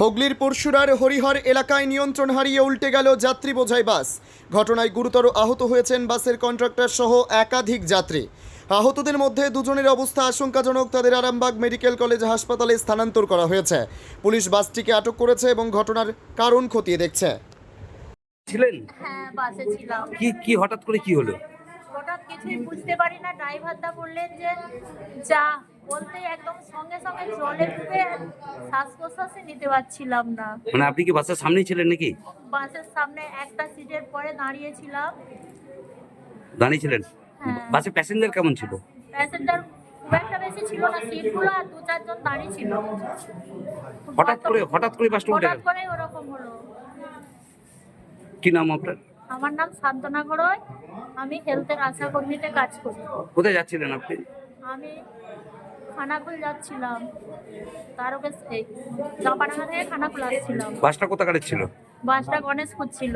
হুগলির পরশুরার হরিহর এলাকায় নিয়ন্ত্রণ হারিয়ে উল্টে গেল যাত্রী বোঝাই বাস। ঘটনায় গুরুতর আহত হয়েছেন বাসের কন্ট্রাক্টর সহ একাধিক যাত্রী। আহতদের মধ্যে দুজনের অবস্থা আশঙ্কাজনক তাদের আরামবাগ মেডিকেল কলেজ হাসপাতালে স্থানান্তর করা হয়েছে। পুলিশ বাসটিকে আটক করেছে এবং ঘটনার কারণ খতিয়ে দেখছে। ছিলেন? হ্যাঁ বাসে ছিলাম। কি কি হঠাৎ করে কি হলো? হঠাৎ কিছুই বুঝতে পারি না। ড্রাইভারদা বললেন যে যা। বলতে একদম সঙ্গে সঙ্গে জলে ডুবে শ্বাস প্রশ্বাসই নিতে পারছিলাম না। মানে আপনি কি বাসার সামনেই ছিলেন নাকি? বাসের সামনে একটা সিটের পরে দাঁড়িয়েছিলাম। দাঁড়িয়ে ছিলেন হ্যাঁ। বাসে প্যাসেঞ্জার কেমন ছিল? প্যাসেঞ্জার খুব একটা বেশি ছিল না সিটগুলো আর দু চারজন দাঁড়িয়ে ছিল। হঠাৎ করে হঠাৎ করে বাসটা হঠাৎ করে ওরকম হলো। কি নাম আপনার? আমার নাম শান্তনা গড়ই আমি হেলথের আশা কর্মীতে কাজ করি। কোথায় যাচ্ছিলেন আপনি? আমি খানাকুল যাচ্ছিলাম। তারকে এই চাপাডাঙ্গা থেকে খানাকুল আসছিলাম। বাসটা কোথাকারে ছিল? বাসটা গণেশপুর ছিল।